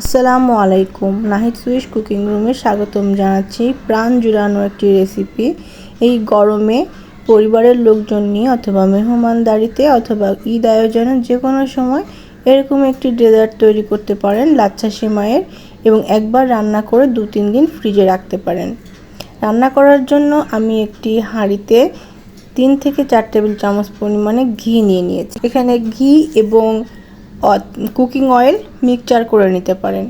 আসসালামু আলাইকুম। Nahid Swiss cooking রুমে স্বাগতম জানাচ্ছি। প্রাণ জুড়ানো একটি রেসিপি এই গরমে পরিবারের লোকজন নিয়ে অথবা মেহমানদারিতে অথবা ঈদ আয়োজনে যে কোনো সময় এরকম একটি ডেজার্ট তৈরি করতে পারেন লাচ্ছা সেমাইয়ের এবং একবার রান্না করে দু তিন দিন ফ্রিজে রাখতে পারেন। রান্না করার জন্য আমি একটি হাঁড়িতে তিন থেকে চার টেবিল চামচ পরিমাণে ঘি নিয়ে নিয়েছি। এখানে ঘি এবং কুকিং অয়েল মিক্সচার করে নিতে পারেন।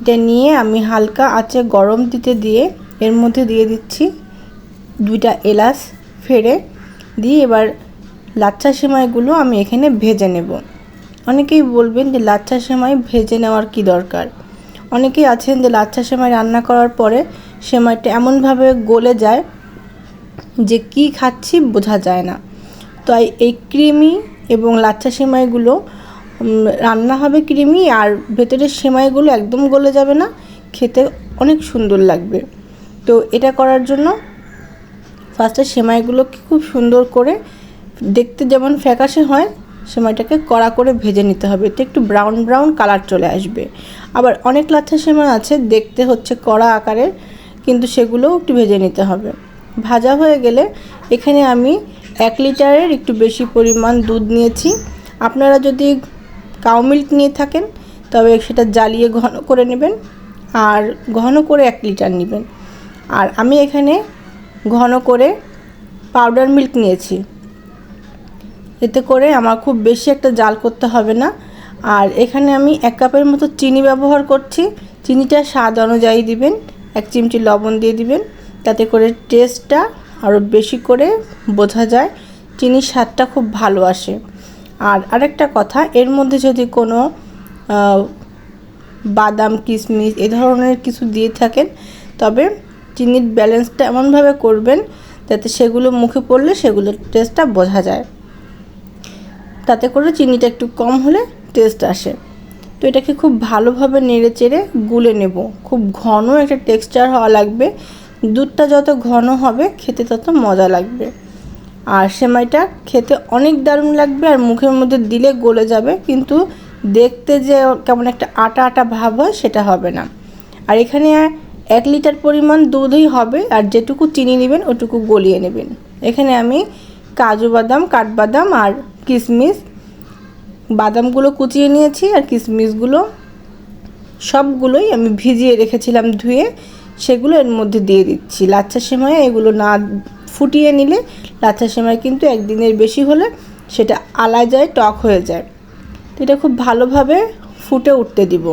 এটা নিয়ে আমি হালকা আঁচে গরম দিতে দিয়ে, এর মধ্যে দিয়ে দিচ্ছি দুইটা এলাচ ফেড়ে। দিয়ে এবার লাচ্ছা সেমাইগুলো আমি এখানে ভেজে নেব। অনেকেই বলবেন যে লাচ্ছা সেমাই ভেজে নেওয়ার কি দরকার? অনেকেই আছেন যে লাচ্ছা সেমাই রান্না করার পরে সেমাইটা এমনভাবে গলে যায় যে কি খাচ্ছি বোঝা যায় না। তাই এই ক্রিমি এবং লাচ্ছা সেমাইগুলো রান্না হবে ক্রিমি আর ভেতরের সেমাইগুলো একদম গলে যাবে না। খেতে অনেক সুন্দর লাগবে। তো এটা করার জন্য ফার্স্টে সেমাইগুলোকে খুব সুন্দর করে দেখতে যেমন ফ্যাকাশে হয়, সেমাইটাকে কড়া করে ভেজে নিতে হবে। এতে একটু ব্রাউন ব্রাউন কালার চলে আসবে। আবার অনেক লাচ্ছা সেমাই আছে, দেখতে হচ্ছে কড়া আকারের কিন্তু সেগুলোও একটু ভেজে নিতে হবে। ভাজা হয়ে গেলে এখানে আমি এক লিটারের একটু বেশি পরিমাণ দুধ নিয়েছি। আপনারা যদি কাউ মিল্ক নিয়ে থাকেন, তবে সেটা জ্বালিয়ে ঘন করে নেবেন আর ঘন করে এক লিটার নেবেন। আর আমি এখানে ঘন করে পাউডার মিল্ক নিয়েছি। এতে করে আমার খুব বেশি একটা জাল করতে হবে না। আর এখানে আমি এক কাপের মতো চিনি ব্যবহার করছি। চিনিটা স্বাদ অনুযায়ী দিবেন, এক চিমটি লবণ দিয়ে দিবেন। তাতে করে টেস্টটা আরও বেশি করে বোঝা যায়। চিনির স্বাদটা খুব ভালো আসে। আর আরেকটা কথা, এর মধ্যে যদি কোনো বাদাম কিশমিশ এ ধরনের কিছু দিয়ে থাকেন, তবে চিনির ব্যালেন্সটা এমনভাবে করবেন যাতে সেগুলো মুখে পড়লে সেগুলোর টেস্টটা বোঝা যায়। তাতে করে চিনিটা একটু কম হলে টেস্ট আসে। তো এটাকে খুব ভালোভাবে নেড়ে চেড়ে গুলে নেব। খুব ঘন একটা টেক্সচার হওয়া লাগবে। দুধটা যত ঘন হবে, খেতে তত মজা লাগবে। আর সেমাইটা খেতে অনেক দারুণ লাগবে আর মুখের মধ্যে দিলে গলে যাবে, কিন্তু দেখতে যে কেমন একটা আটা আটা ভাব হয় সেটা হবে না। আর এখানে এক লিটার পরিমাণ দুধই হবে আর যেটুকু চিনি নেবেন ওটুকু গলিয়ে নেবেন। এখানে আমি কাজু বাদাম, কাঠবাদাম আর কিশমিশ, বাদামগুলো কুচিয়ে নিয়েছি আর কিশমিশগুলো সবগুলোই আমি ভিজিয়ে রেখেছিলাম ধুয়ে, সেগুলো এর মধ্যে দিয়ে দিচ্ছি। লাচ্ছা সেমাই এগুলো না ফুটিয়ে নিলে লাচ্ছা সেমাই কিন্তু একদিনের বেশি হলে সেটা আলা যায়, টক হয়ে যায়। তো এটা খুব ভালোভাবে ফুটে উঠতে দিব।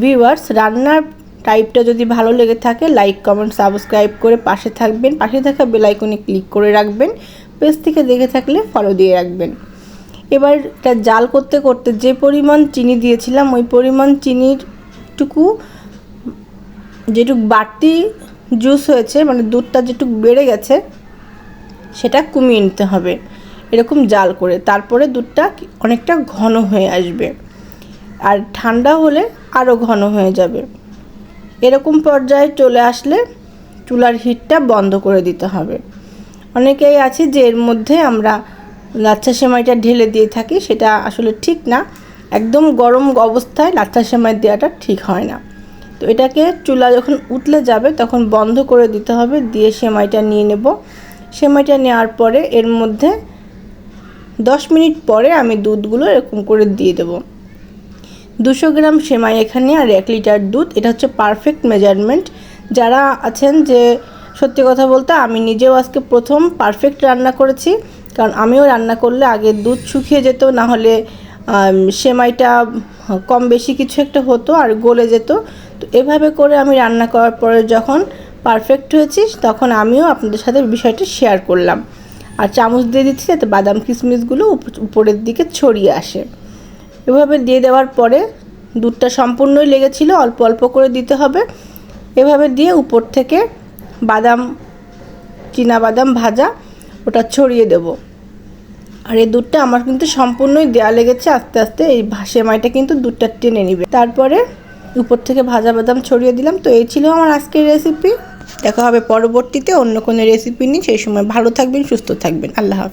ভিউয়ার্স রান্নার টাইপটা যদি ভালো লেগে থাকে লাইক কমেন্ট সাবস্ক্রাইব করে পাশে থাকবেন। পাশে থাকা বেলাইকনে ক্লিক করে রাখবেন। পেজ থেকে দেখে থাকলে ফলো দিয়ে রাখবেন। এবার এটা জাল করতে করতে যে পরিমাণ চিনি দিয়েছিলাম, ওই পরিমাণ চিনির টুকু যেটুক বাড়তি জুস হয়েছে মানে দুধটা যেটুক বেড়ে গেছে সেটা কমিয়ে নিতে হবে। এরকম জাল করে। তারপরে দুধটা অনেকটা ঘন হয়ে আসবে। আর ঠান্ডা হলে আরও ঘন হয়ে যাবে। এরকম পর্যায়ে চলে আসলে চুলার হিটটা বন্ধ করে দিতে হবে। অনেকেই আছে যে এর মধ্যে আমরা লাচ্ছা সেমাইটা ঢেলে দিয়ে থাকি, সেটা আসলে ঠিক না। একদম গরম অবস্থায় লাচ্ছা সেমাই দেওয়াটা ঠিক হয় না। তো এটাকে চুলা যখন উতলে যাবে, তখন বন্ধ করে দিতে হবে। দিয়ে সেমাইটা নিয়ে নেব। সেমাইটা নেওয়ার পরে এর মধ্যে দশ মিনিট পরে আমি দুধগুলো এরকম করে দিয়ে দেবো। দুশো গ্রাম সেমাই এখানে আর এক লিটার দুধ, এটা হচ্ছে পারফেক্ট মেজারমেন্ট যারা আছেন যে সত্যি কথা বলতে আমি নিজেও আজকে প্রথম পারফেক্ট রান্না করেছি, কারণ আমিও রান্না করলে আগে দুধ শুকিয়ে যেত না হলে সেমাইটা কম বেশি কিছু একটা হতো আর গলে যেত। তো এভাবে করে আমি রান্না করার পরে যখন পারফেক্ট হয়েছি তখন আমিও আপনাদের সাথে বিষয়টা শেয়ার করলাম। আর চামচ দিয়ে দিচ্ছি যাতে বাদাম কিশমিশগুলো উপরের দিকে ছড়িয়ে আসে। এভাবে দিয়ে দেওয়ার পরে দুধটা সম্পূর্ণই লেগেছিল, অল্প অল্প করে দিতে হবে। এভাবে দিয়ে উপর থেকে বাদাম বাদাম ভাজা ওটা ছড়িয়ে দেব। আর এই দুধটা আমার কিন্তু সম্পূর্ণই দেওয়া লেগেছে, আস্তে আস্তে এই সেমাইটা কিন্তু দুধটা টেনে নিবে। তারপরে উপর থেকে ভাজা বাদাম ছড়িয়ে দিলাম, তো এই ছিল আমার আজকের রেসিপি দেখা হবে পরবর্তীতে অন্য কোনো রেসিপি নিয়ে। সেই সময় ভালো থাকবেন, সুস্থ থাকবেন। আল্লাহ হাফিজ।